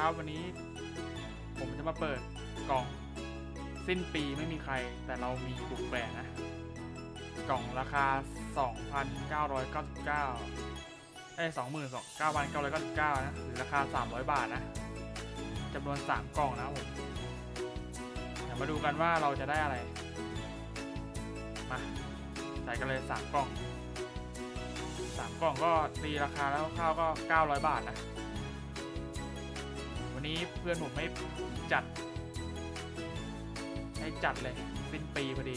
ครับวันนี้ ผมจะมาเปิดกล่อง สิ้นปีไม่มีใคร แต่เรามีบุกแบกนะ กล่องราคา 2,999เอ้ย29,999 นะหรือราคา 300 บาทนะจำนวน 3 กล่องนะผมเดี๋ยวมาดูกันว่าเราจะได้อะไร มาใส่กันเลย 3 กล่อง 3 กล่องก็ตีราคาแล้วข้าวก็ 900 บาทนะ วันนี้เพื่อนผมไม่จัด ให้จัดเลยสิ้นปีพอดี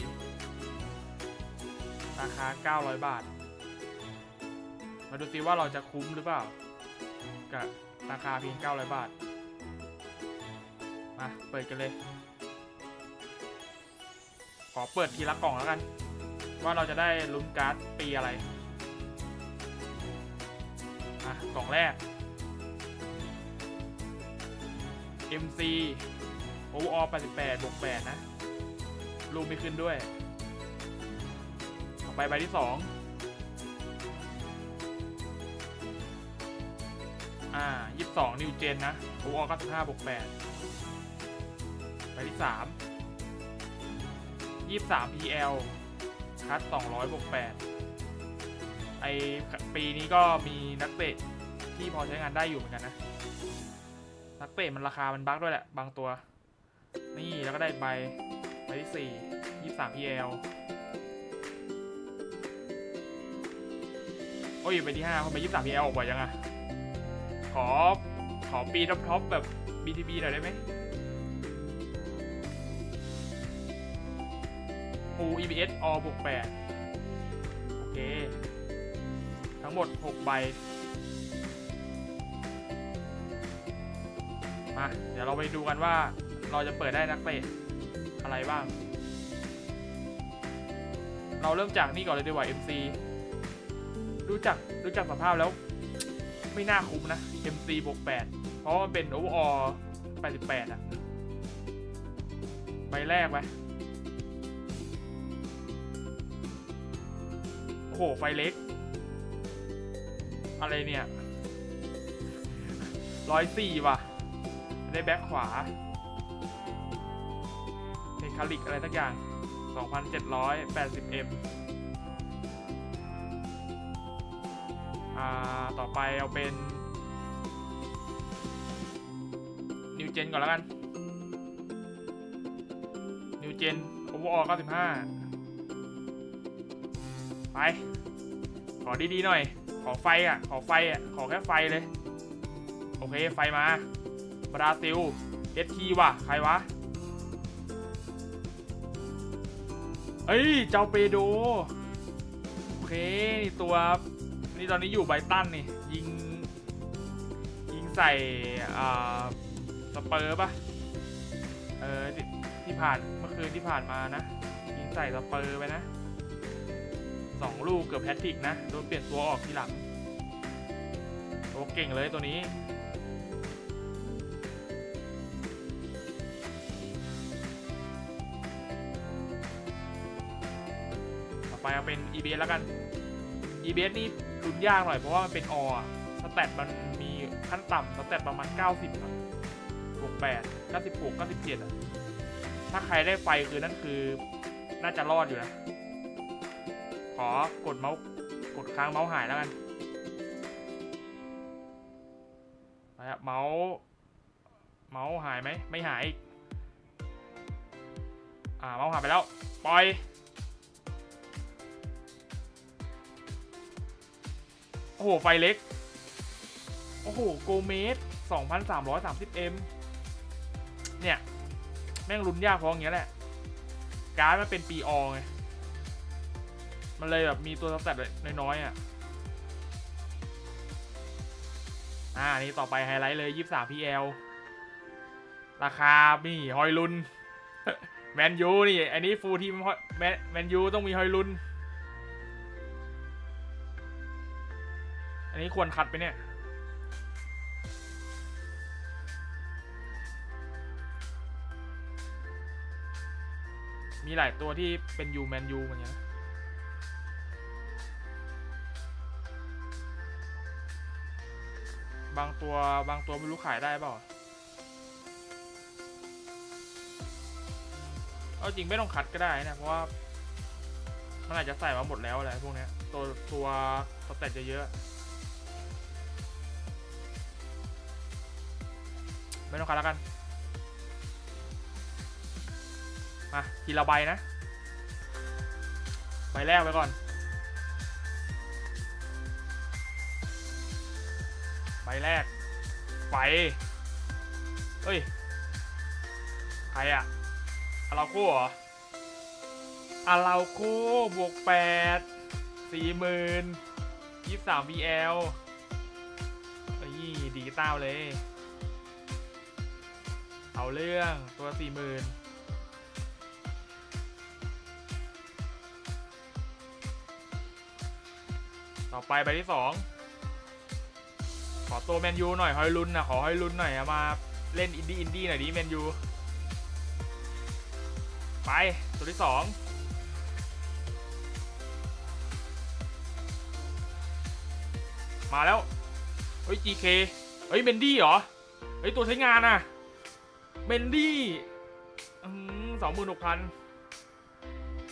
ราคา 900 บาท มาดูซิว่าเราจะคุ้มหรือเปล่า กับราคาเพียง 900 บาท มา เปิดกันเลย ขอเปิดทีละกล่องแล้วกัน ว่าเราจะได้ลุ้นการ์ดปีอะไร อะ กล่องแรก MC Overall 88บวก8นะรูปไม่ขึ้นด้วยต่อไปใบที่ 2 อ่า 22 New Gen นะ Overall 95บวก8ใบที่ 3 23 PL คัด200บวก8ไอปีนี้ก็มีนักเตะที่พอใช้งานได้อยู่เหมือนกันนะ นักเตะมันราคามันบั๊กด้วยแหละ บางตัว นี่แล้วก็ได้ใบใบที่สี่ยี่สาม PL โอ้ยใบที่ห้าใบยี่สาม PL ออกบ่อยยังอะขอ ขอปีท็อปท็อปแบบ BTB หน่อยได้ไหมปู EBS all บวกแปดโอเค ทั้งหมด6ใบ มาเดี๋ยวเราไปดูกันว่าเราจะเปิดได้นักเตะอะไรบ้าง เราเริ่มจากนี่ก่อนเลยดีกว่า MC รู้จักรู้จักสภาพแล้ว ไม่น่าคุ้มนะ MC บวก8เพราะมันเป็น overall 88อะใบแรกไปโอ้โห ไฟเล็ก อะไรเนี่ยร้อยสี่ว่ะ ได้แบ็คขวาเทคาลิกอะไรสักอย่าง 2,780M อ่า ต่อไปเอาเป็น New Gen ก่อนแล้วกัน New Gen Overall 95 ไป ขอดีๆหน่อย ขอไฟอะ ขอไฟอะ ขอแค่ไฟเลย โอเค ไฟมา บราซิลเอสทีว่ะ ใครวะ เอ้ย เจ้าเปโด โอเคนี่ตัว นี่ตอนนี้อยู่ไบตันนี่ ยิง ยิงใส่ อ่า สเปอร์ป่ะเออ ที่ผ่าน เมื่อคืนที่ผ่านมานะ ยิงใส่สเปอร์ไปนะสองลูกเกือบแพทริกนะ โดนเปลี่ยนตัวออกทีหลังตัวเก่งเลยตัวนี้ ไปเอาเป็น EBS แล้วกัน EBS นี่ลุ้นยากหน่อยเพราะว่ามันเป็นออสแตทมันมีขั้นต่ำสแตทประมาณ 90อะบวก8 96 97อะถ้าใครได้ไฟคือนั่นคือน่าจะรอดอยู่นะ ขอกดเมาส์กดค้างเมาส์หายแล้วกันไปครับเมาส์เมาส์หายไหมไม่หายอ่าเมาส์หายไปแล้ว ปล่อย อ้โห ไฟเล็ก โอ้โห โกเมส 2,330M เนี่ย แม่งลุ้นยากเพราะอย่างเงี้ยแหละ การ์ดมันเป็นปีออไง มันเลยแบบมีตัวสแตทน้อยๆอะ อ่า นี่ต่อไปไฮไลท์เลย 23 PL ราคา นี่ ฮอยลุน แมนยู นี่ อันนี้ฟูลทีมแมนแมนยูต้องมีฮอยลุน อันนี้ควรคัดไปเนี่ย มีหลายตัวที่เป็นยูแมนยูเหมือนกันบางตัวบางตัวไม่รู้ขายได้เปล่าเอาจริงไม่ต้องคัดก็ได้นะเพราะว่ามันอาจจะใส่มาหมดแล้วอะไรพวกนี้ตัวตัวสเตตเยอะ ไม่ต้องคัดแล้วกัน มาทีละใบนะใบแรกไปก่อนใบแรกไฟเฮ้ย ใครอะอาราโคเหรออาราโคบวกแปดสี่หมื่นยี่สาม VL เอ้ย ดีกีต้าเลย เอาเรื่องตัวสี่หมื่นต่อไปใบที่สองขอตัวแมนยูหน่อยฮอยลุนนะขอฮอยลุนหน่อยมาเล่นอินดี้อินดี้หน่อยดิแมนยูไปตัวที่สองมาแล้ว เฮ้ย GK เฮ้ยเมนดี้เหรอ เฮ้ย ตัวใช้งานอะ เมนดี้สองหมื่นหกพัน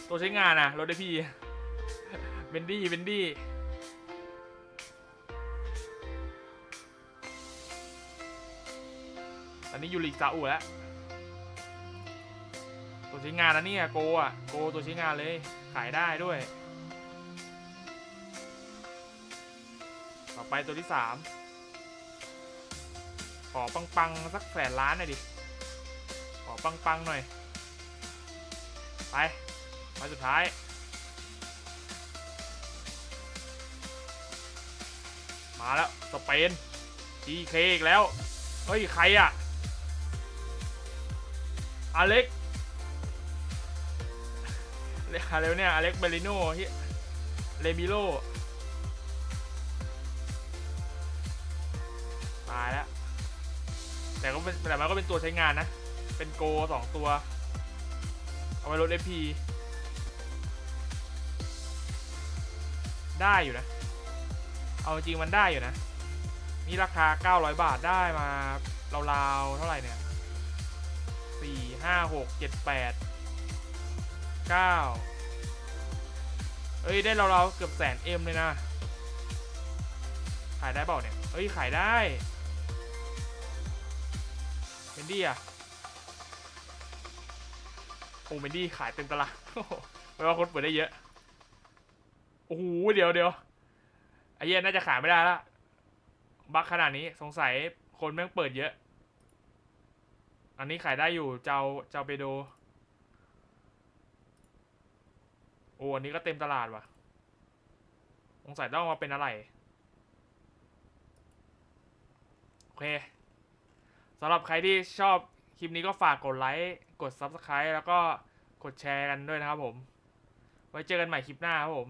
ตัวใช้งานอะรถได้พี่เมนดี้เมนดี้ตอนนี้อยู่ลีกซาอุแล้วตัวใช้งานนะเนี่ยโกอะโกตัวใช้งานเลยขายได้ด้วย ต่อไปตัวที่สามขอปังๆสักแสนล้านหน่อยดิ ปังๆหน่อย ไปมาสุดท้ายมาแล้ว สเปน GK อีกแล้ว เฮ้ย ใครอะอเล็กเรียกอะไรวะเนี่ย อเล็กเบลิโน่เฮียเลมิโลตายแล้ว แต่ก็เป็นแต่มันก็เป็นตัวใช้งานนะ เป็นโกสองตัว เอาไว้ลดเอพีได้อยู่นะ เอาจริงมันได้อยู่นะ นี่ราคา 900 บาทได้มาราวๆเท่าไหร่เนี่ยสี่ห้าหกเจ็ดแปดเก้าเอ้ย ได้เราเราวๆเกือบแสนเอ็มเลยนะ ขายได้เปล่าเนี่ย เอ้ย ขายได้เมนดีอะ โอ้เมนดี้ขายเต็มตลาดโอ้โหแปลว่าคนเปิดได้เยอะ โอ้โห เดี๋ยวเดี๋ยวไอ้เหี้ยน่าจะขายไม่ได้ละ บักขนาดนี้สงสัยคนแม่งเปิดเยอะ อันนี้ขายได้อยู่ เจ้าเจ้าเปโด โอ้อันนี้ก็เต็มตลาดว่ะ สงสัยต้องมาเป็นอะไร โอเคสำหรับใครที่ชอบ ลิปนี้ก็ฝากกดไลค์กด Subscribe แล้วก็กดแชร์กันด้วยนะครับผม ไว้เจอกันใหม่คลิปหน้าครับผม